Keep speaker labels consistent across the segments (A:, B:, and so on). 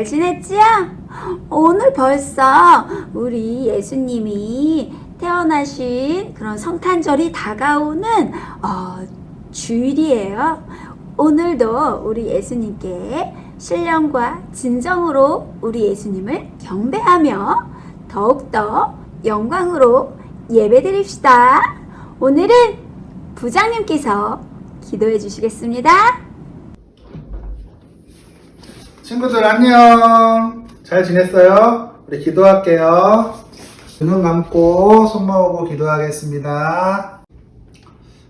A: 잘 지냈지요? 오늘 벌써 우리 예수님이 태어나신 그런 성탄절이 다가오는 어, 주일이에요. 오늘도 우리 예수님께 신령과 진정으로 우리 예수님을 경배하며 더욱더 영광으로 예배드립시다. 오늘은 부장님께서 기도해 주시겠습니다.
B: 친구들 안녕. 잘 지냈어요? 우리 기도할게요. 눈 감고 손 모으고 기도하겠습니다.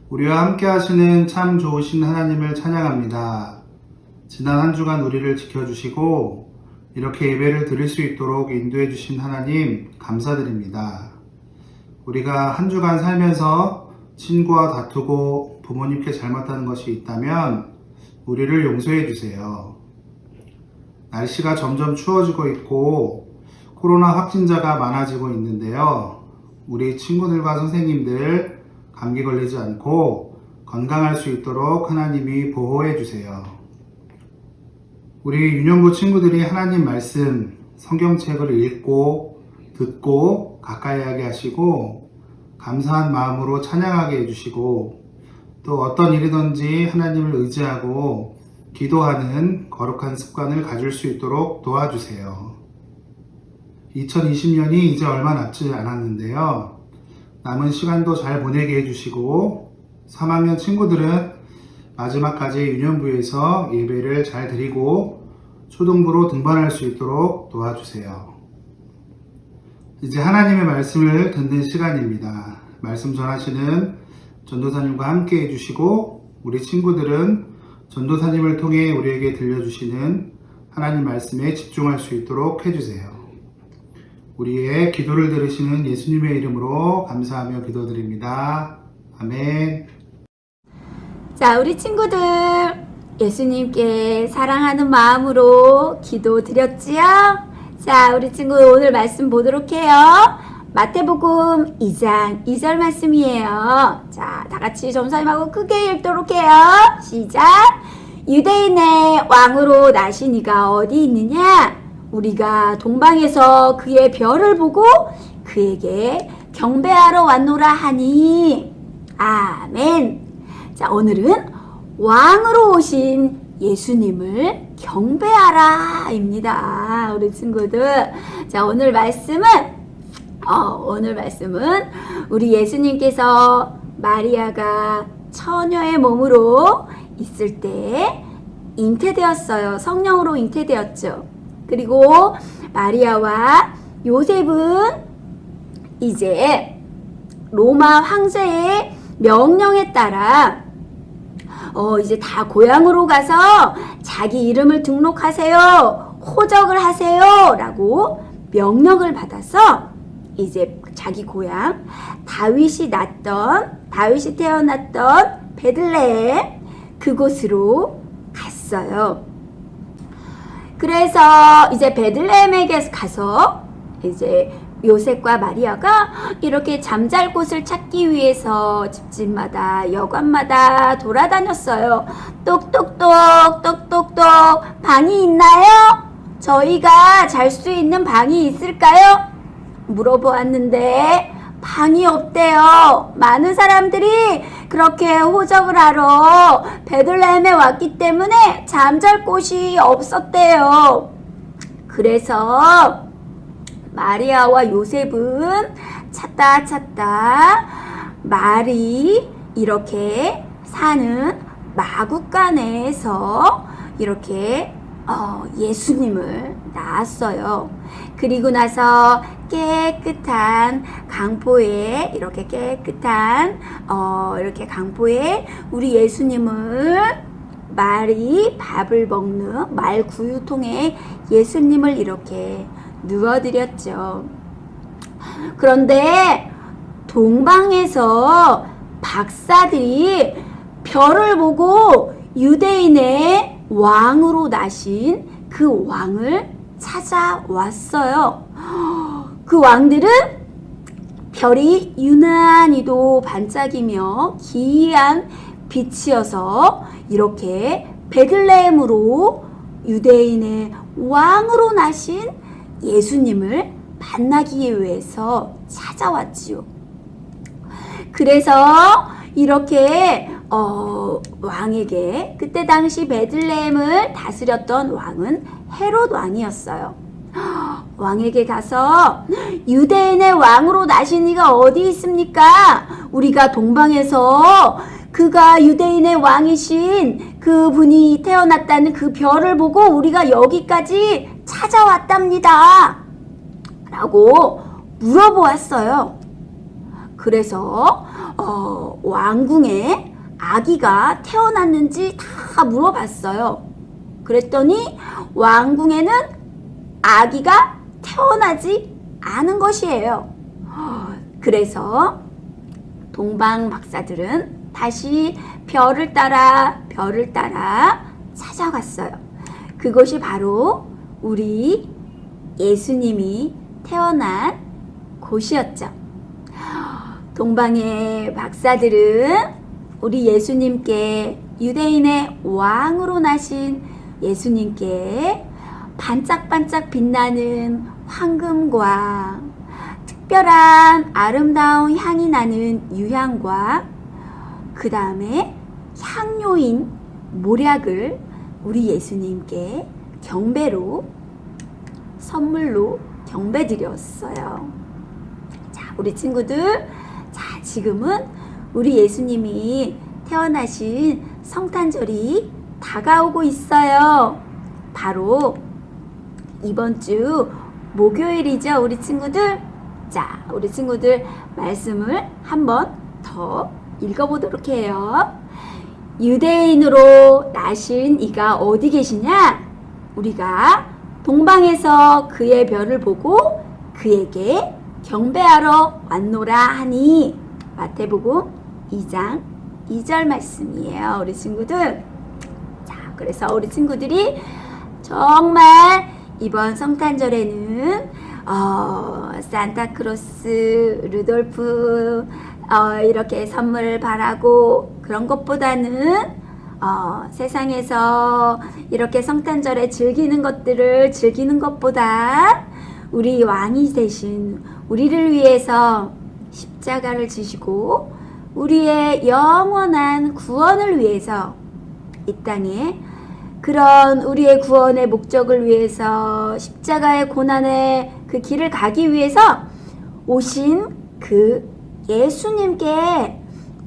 B: 우리와 함께 하시는 참 좋으신 하나님을 찬양합니다. 지난 한 주간 우리를 지켜주시고 이렇게 예배를 드릴 수 있도록 인도해 주신 하나님 감사드립니다. 우리가 한 주간 살면서 친구와 다투고 부모님께 잘못하는 것이 있다면 우리를 용서해 주세요. 날씨가 점점 추워지고 있고 코로나 확진자가 많아지고 있는데요. 우리 친구들과 선생님들 감기 걸리지 않고 건강할 수 있도록 하나님이 보호해 주세요. 우리 윤영구 친구들이 하나님 말씀, 성경책을 읽고 듣고 가까이 하게 하시고 감사한 마음으로 찬양하게 해주시고 또 어떤 일이든지 하나님을 의지하고 기도하는 거룩한 습관을 가질 수 있도록 도와주세요. 2020년이 이제 얼마 남지 않았는데요. 남은 시간도 잘 보내게 해주시고 3학년 친구들은 마지막까지 유년부에서 예배를 잘 드리고 초등부로 등반할 수 있도록 도와주세요. 이제 하나님의 말씀을 듣는 시간입니다. 말씀 전하시는 전도사님과 함께 해주시고 우리 친구들은 전도사님을 통해 우리에게 들려주시는 하나님 말씀에 집중할 수 있도록 해주세요. 우리의 기도를 들으시는 예수님의 이름으로 감사하며 기도드립니다. 아멘.
A: 자, 우리 친구들 예수님께 사랑하는 마음으로 기도 드렸지요? 자, 우리 친구 오늘 말씀 보도록 해요. 마태복음 2장 2절 말씀이에요. 자, 다 같이 점사님하고 크게 읽도록 해요. 시작. 유대인의 왕으로 나신 이가 어디 있느냐? 우리가 동방에서 그의 별을 보고 그에게 경배하러 왔노라 하니. 아멘. 자, 오늘은 왕으로 오신 예수님을 경배하라입니다. 우리 친구들. 자, 오늘 말씀은 어, 오늘 말씀은 우리 예수님께서 마리아가 처녀의 몸으로 있을 때 잉태되었어요. 성령으로 잉태되었죠. 그리고 마리아와 요셉은 이제 로마 황제의 명령에 따라 어, 이제 다 고향으로 가서 자기 이름을 등록하세요. 호적을 하세요. 라고 명령을 받아서 이제 자기 고향 다윗이 났던 다윗이 태어났던 베들레헴 그곳으로 갔어요. 그래서 이제 베들레헴에게 가서 이제 요셉과 마리아가 이렇게 잠잘 곳을 찾기 위해서 집집마다 여관마다 돌아다녔어요. 똑똑똑 똑똑똑 방이 있나요? 저희가 잘 수 있는 방이 있을까요? 물어보았는데 방이 없대요. 많은 사람들이 그렇게 호적을 하러 베들레헴에 왔기 때문에 잠잘 곳이 없었대요. 그래서 마리아와 요셉은 찾다 찾다 말이 이렇게 사는 마구간에서 이렇게 어, 예수님을 낳았어요. 그리고 나서 깨끗한 강포에 이렇게 깨끗한 어, 이렇게 강포에 우리 예수님을 말이 밥을 먹는 말 구유통에 예수님을 이렇게 누워드렸죠. 그런데 동방에서 박사들이 별을 보고 유대인의 왕으로 나신 그 왕을 찾아왔어요. 그 왕들은 별이 유난히도 반짝이며 기이한 빛이어서 이렇게 베들레헴으로 유대인의 왕으로 나신 예수님을 만나기 위해서 찾아왔지요. 그래서 이렇게 어, 왕에게 그때 당시 베들레헴을 다스렸던 왕은 헤롯 왕이었어요. 왕에게 가서 유대인의 왕으로 나신 이가 어디 있습니까? 우리가 동방에서 그가 유대인의 왕이신 그 분이 태어났다는 그 별을 보고 우리가 여기까지 찾아왔답니다. 라고 물어보았어요. 그래서 어, 왕궁에 아기가 태어났는지 다 물어봤어요. 그랬더니 왕궁에는 아기가 태어나지 않은 것이에요. 그래서 동방 박사들은 다시 별을 따라 별을 따라 찾아갔어요. 그것이 바로 우리 예수님이 태어난 곳이었죠. 동방의 박사들은 우리 예수님께 유대인의 왕으로 나신 예수님께 반짝반짝 빛나는 황금과 특별한 아름다운 향이 나는 유향과 그 다음에 향료인 모략을 우리 예수님께 경배로 선물로 경배드렸어요. 자, 우리 친구들, 자, 지금은 우리 예수님이 태어나신 성탄절이 다가오고 있어요. 바로 이번 주 목요일이죠, 우리 친구들. 자, 우리 친구들 말씀을 한번 더 읽어보도록 해요. 유대인으로 나신 이가 어디 계시냐? 우리가 동방에서 그의 별을 보고 그에게 경배하러 왔노라 하니 마태복음 2장 2절 말씀이에요. 우리 친구들. 자, 그래서 우리 친구들이 정말 이번 성탄절에는 어, 산타크로스, 루돌프 어, 이렇게 선물 바라고 그런 것보다는 어, 세상에서 이렇게 성탄절에 즐기는 것들을 즐기는 것보다 우리 왕이 되신 우리를 위해서 십자가를 지시고 우리의 영원한 구원을 위해서 이 땅에 그런 우리의 구원의 목적을 위해서 십자가의 고난의 그 길을 가기 위해서 오신 그 예수님께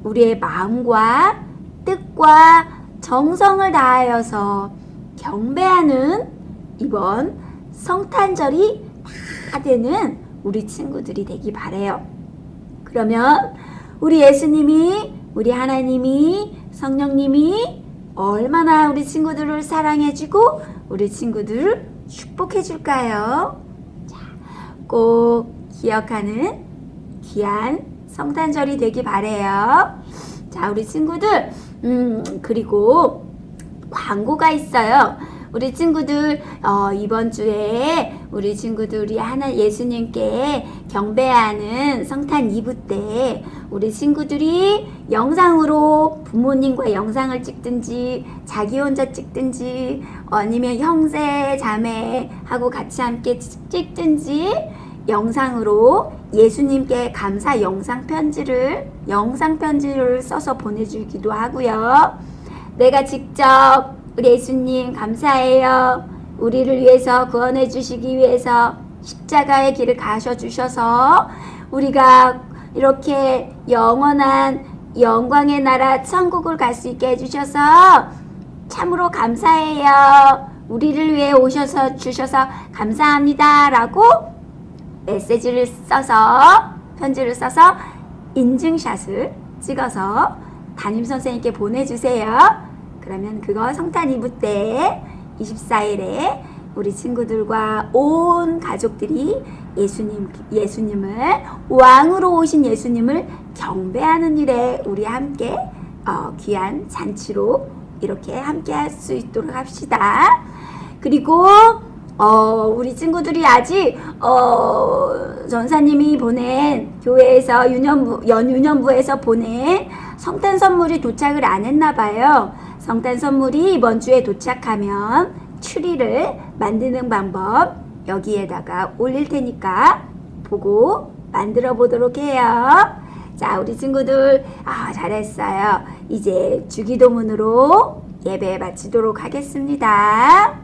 A: 우리의 마음과 뜻과 정성을 다하여서 경배하는 이번 성탄절이 다 되는 우리 친구들이 되기 바래요. 그러면 우리 예수님이 우리 하나님이 성령님이 얼마나 우리 친구들을 사랑해주고 우리 친구들을 축복해줄까요? 자, 꼭 기억하는 귀한 성탄절이 되기 바래요. 자, 우리 친구들, 음, 그리고 광고가 있어요. 우리 친구들 어, 이번 주에 우리 친구들이 하나 예수님께 경배하는 성탄 2부 때 우리 친구들이 영상으로 부모님과 영상을 찍든지 자기 혼자 찍든지 아니면 형제 자매하고 같이 함께 찍든지 영상으로 예수님께 감사 영상 편지를 영상 편지를 써서 보내주기도 하고요. 내가 직접 우리 예수님 감사해요. 우리를 위해서 구원해 주시기 위해서 십자가의 길을 가셔 주셔서 우리가 이렇게 영원한 영광의 나라 천국을 갈 수 있게 해 주셔서 참으로 감사해요. 우리를 위해 오셔서 주셔서 감사합니다 라고 메시지를 써서 편지를 써서 인증샷을 찍어서 담임 선생님께 보내주세요. 그러면 그거 성탄 이브 때 24일에 우리 친구들과 온 가족들이 예수님 예수님을 왕으로 오신 예수님을 경배하는 일에 우리 함께 어, 귀한 잔치로 이렇게 함께 할 수 있도록 합시다. 그리고 어, 우리 친구들이 아직 어, 전사님이 보낸 교회에서 유년부 연유년부에서 보낸 성탄 선물이 도착을 안 했나 봐요. 성탄 선물이 이번 주에 도착하면 추리를 만드는 방법 여기에다가 올릴 테니까 보고 만들어 보도록 해요. 자, 우리 친구들, 아, 잘했어요. 이제 주기도문으로 예배 마치도록 하겠습니다.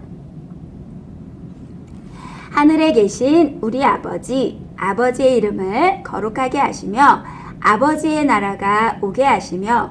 A: 하늘에 계신 우리 아버지, 아버지의 이름을 거룩하게 하시며, 아버지의 나라가 오게 하시며,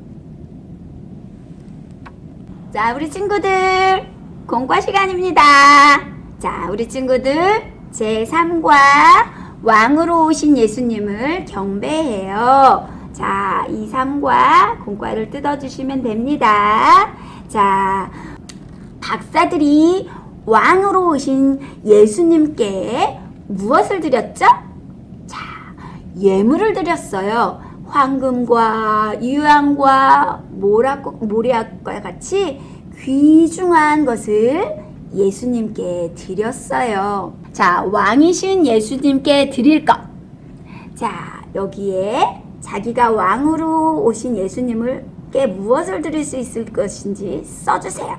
A: 자, 우리 친구들 공과 시간입니다. 자, 우리 친구들 제3과 왕으로 오신 예수님을 경배해요. 자, 이 3과 공과를 뜯어주시면 됩니다. 자, 박사들이 왕으로 오신 예수님께 무엇을 드렸죠? 자, 예물을 드렸어요. 황금과 유황과 모락과, 모리아과 같이 귀중한 것을 예수님께 드렸어요. 자, 왕이신 예수님께 드릴 것. 자, 여기에 자기가 왕으로 오신 예수님을께 무엇을 드릴 수 있을 것인지 써주세요.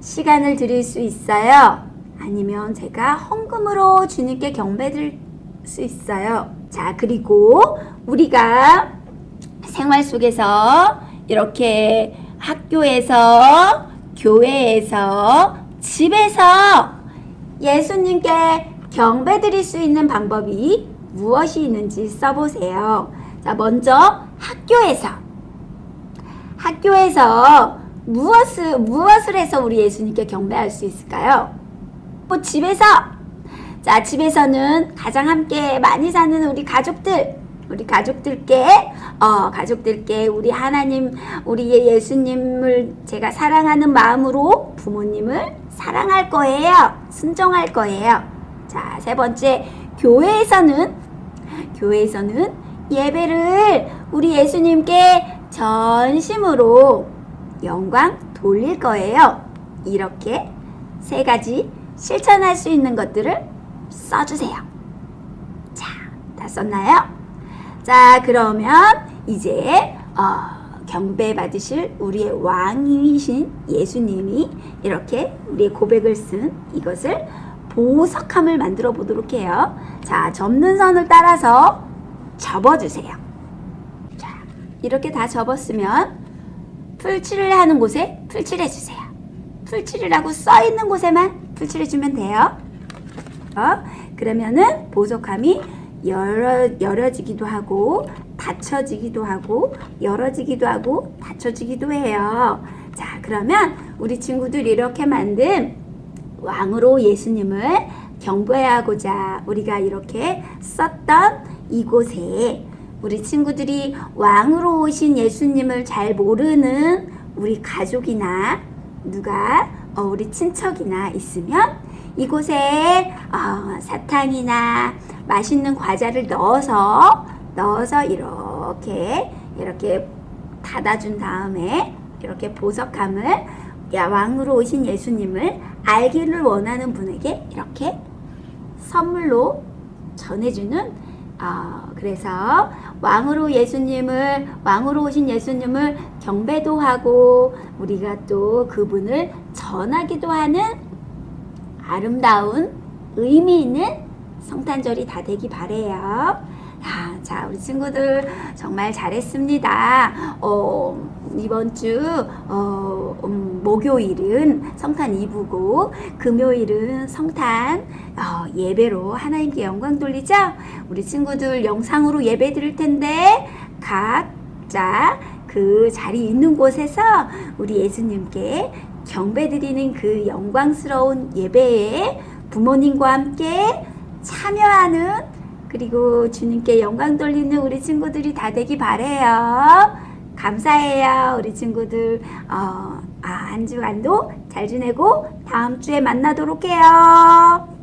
A: 시간을 드릴 수 있어요. 아니면 제가 헌금으로 주님께 경배 드릴 수 있어요. 자, 그리고 우리가 생활 속에서 이렇게 학교에서, 교회에서, 집에서 예수님께 경배 드릴 수 있는 방법이 무엇이 있는지 써보세요. 자, 먼저 학교에서. 학교에서 무엇을, 무엇을 해서 우리 예수님께 경배할 수 있을까요? 뭐 집에서 자 집에서는 가장 함께 많이 사는 우리 가족들 우리 가족들께 어 가족들께 우리 하나님 우리 예수님을 제가 사랑하는 마음으로 부모님을 사랑할 거예요. 순종할 거예요. 자 세 번째 교회에서는 교회에서는 예배를 우리 예수님께 전심으로 영광 돌릴 거예요. 이렇게 세 가지 실천할 수 있는 것들을 써주세요. 자, 다 썼나요? 자, 그러면 이제 어, 경배 받으실 우리의 왕이신 예수님이 이렇게 우리의 고백을 쓴 이것을 보석함을 만들어 보도록 해요. 자, 접는 선을 따라서 접어주세요. 자, 이렇게 다 접었으면 풀칠을 하는 곳에 풀칠해 주세요. 풀칠이라고 써 있는 곳에만 풀칠해주면 돼요. 어? 그러면은 보석함이 열어, 열어지기도 하고 닫혀지기도 하고 열어지기도 하고 닫혀지기도 해요. 자, 그러면 우리 친구들이 이렇게 만든 왕으로 예수님을 경배하고자 우리가 이렇게 썼던 이곳에 우리 친구들이 왕으로 오신 예수님을 잘 모르는 우리 가족이나 누가 어, 우리 친척이나 있으면 이곳에 어, 사탕이나 맛있는 과자를 넣어서 넣어서 이렇게 이렇게 닫아준 다음에 이렇게 보석함을 야 왕으로 오신 예수님을 알기를 원하는 분에게 이렇게 선물로 전해주는 어, 그래서 왕으로 예수님을 왕으로 오신 예수님을 경배도 하고 우리가 또 그분을 전하기도 하는 아름다운 의미 있는 성탄절이 다 되기 바래요. 아, 자, 우리 친구들 정말 잘했습니다. 어, 이번 주 어, 음, 목요일은 성탄 2부고 금요일은 성탄 어, 예배로 하나님께 영광 돌리죠. 우리 친구들 영상으로 예배 드릴 텐데 각자 그 자리 있는 곳에서 우리 예수님께 경배 드리는 그 영광스러운 예배에 부모님과 함께 참여하는 그리고 주님께 영광 돌리는 우리 친구들이 다 되기 바래요. 감사해요, 우리 친구들. 어, 아, 한 주간도 잘 지내고 다음 주에 만나도록 해요.